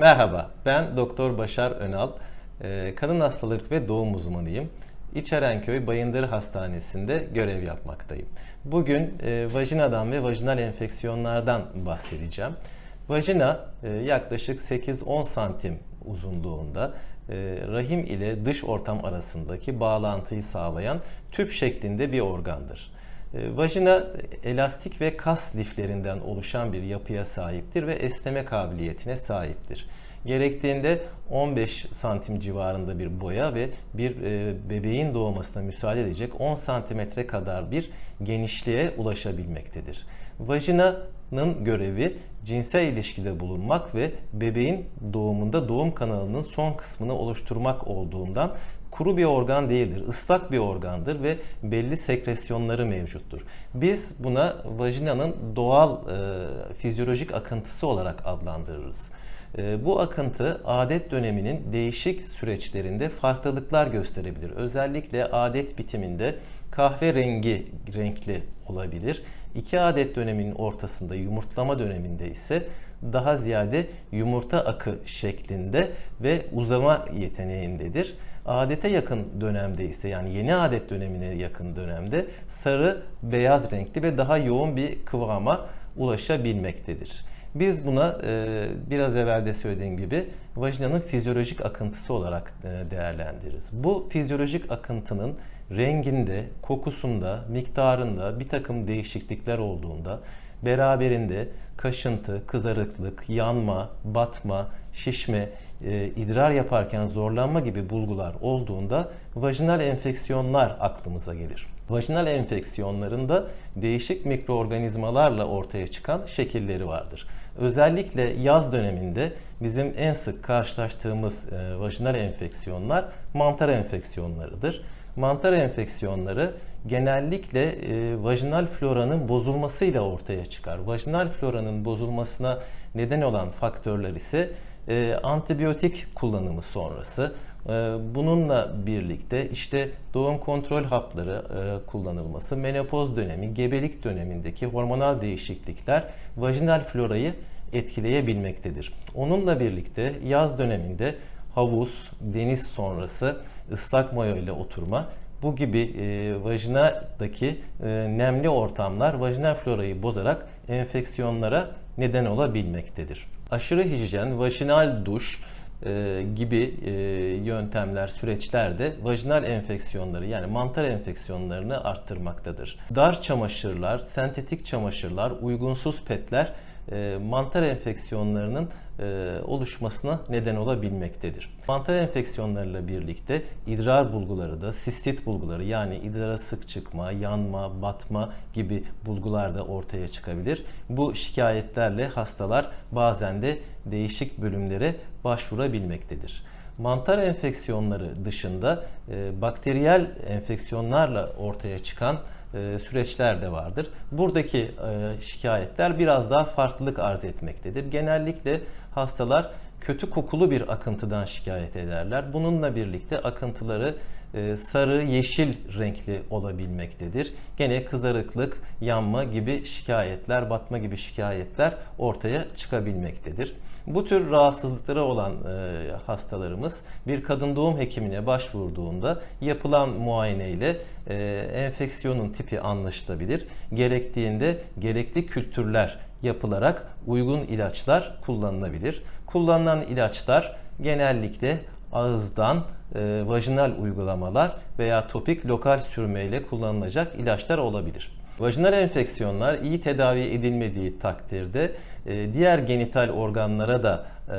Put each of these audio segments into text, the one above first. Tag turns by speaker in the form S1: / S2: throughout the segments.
S1: Merhaba, ben Doktor Başar Önal. Ee, Kadın hastalık ve doğum uzmanıyım. İçerenköy Bayındır Hastanesi'nde görev yapmaktayım. Bugün e, vajinadan ve vajinal enfeksiyonlardan bahsedeceğim. Vajina e, yaklaşık 8-10 santim uzunluğunda e, rahim ile dış ortam arasındaki bağlantıyı sağlayan tüp şeklinde bir organdır. E, Vajina elastik ve kas liflerinden oluşan bir yapıya sahiptir ve esneme kabiliyetine sahiptir. Gerektiğinde 15 santim civarında bir boya ve bir e, bebeğin doğmasına müsaade edecek 10 santimetre kadar bir genişliğe ulaşabilmektedir. Vajinanın görevi cinsel ilişkide bulunmak ve bebeğin doğumunda doğum kanalının son kısmını oluşturmak olduğundan kuru bir organ değildir. ıslak bir organdır ve belli sekresyonları mevcuttur. Biz buna vajinanın doğal e, fizyolojik akıntısı olarak adlandırırız. E, bu akıntı adet döneminin değişik süreçlerinde farklılıklar gösterebilir. Özellikle adet bitiminde kahverengi renkli olabilir. İki adet döneminin ortasında yumurtlama döneminde ise daha ziyade yumurta akı şeklinde ve uzama yeteneğindedir. Adete yakın dönemde ise yani yeni adet dönemine yakın dönemde sarı beyaz renkli ve daha yoğun bir kıvama ulaşabilmektedir. Biz buna e, biraz evvel de söylediğim gibi vajinanın fizyolojik akıntısı olarak e, değerlendiririz. Bu fizyolojik akıntının renginde, kokusunda, miktarında bir takım değişiklikler olduğunda beraberinde kaşıntı, kızarıklık, yanma, batma, şişme, e, idrar yaparken zorlanma gibi bulgular olduğunda vajinal enfeksiyonlar aklımıza gelir. Vajinal enfeksiyonlarında değişik mikroorganizmalarla ortaya çıkan şekilleri vardır. Özellikle yaz döneminde bizim en sık karşılaştığımız e, vajinal enfeksiyonlar mantar enfeksiyonlarıdır. Mantar enfeksiyonları genellikle e, vajinal floranın bozulmasıyla ortaya çıkar. Vajinal floranın bozulmasına neden olan faktörler ise e, antibiyotik kullanımı sonrası, Bununla birlikte işte doğum kontrol hapları e, kullanılması, menopoz dönemi, gebelik dönemindeki hormonal değişiklikler vajinal florayı etkileyebilmektedir. Onunla birlikte yaz döneminde havuz, deniz sonrası ıslak mayo ile oturma bu gibi e, vajinadaki e, nemli ortamlar vajinal florayı bozarak enfeksiyonlara neden olabilmektedir. Aşırı hijyen, vajinal duş e, gibi e, yöntemler, süreçler de vajinal enfeksiyonları yani mantar enfeksiyonlarını arttırmaktadır. Dar çamaşırlar, sentetik çamaşırlar, uygunsuz petler e, mantar enfeksiyonlarının e, oluşmasına neden olabilmektedir. Mantar enfeksiyonlarıyla birlikte idrar bulguları da sistit bulguları yani idrara sık çıkma, yanma, batma gibi bulgular da ortaya çıkabilir. Bu şikayetlerle hastalar bazen de değişik bölümlere başvurabilmektedir. Mantar enfeksiyonları dışında e, bakteriyel enfeksiyonlarla ortaya çıkan süreçler de vardır. Buradaki e, şikayetler biraz daha farklılık arz etmektedir. Genellikle hastalar kötü kokulu bir akıntıdan şikayet ederler. Bununla birlikte akıntıları e, sarı, yeşil renkli olabilmektedir. Gene kızarıklık, yanma gibi şikayetler, batma gibi şikayetler ortaya çıkabilmektedir. Bu tür rahatsızlıkları olan e, hastalarımız bir kadın doğum hekimine başvurduğunda yapılan muayene ile e, enfeksiyonun tipi anlaşılabilir. Gerektiğinde gerekli kültürler yapılarak uygun ilaçlar kullanılabilir. Kullanılan ilaçlar genellikle ağızdan e, vajinal uygulamalar veya topik lokal sürmeyle kullanılacak ilaçlar olabilir. Vajinal enfeksiyonlar iyi tedavi edilmediği takdirde e, diğer genital organlara da e,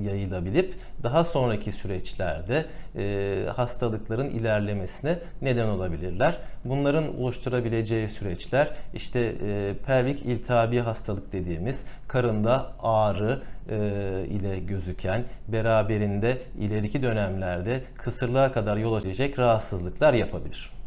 S1: yayılabilip daha sonraki süreçlerde e, hastalıkların ilerlemesine neden olabilirler. Bunların oluşturabileceği süreçler işte pelvik iltihabi hastalık dediğimiz karında ağrı ile gözüken beraberinde ileriki dönemlerde kısırlığa kadar yol açacak rahatsızlıklar yapabilir.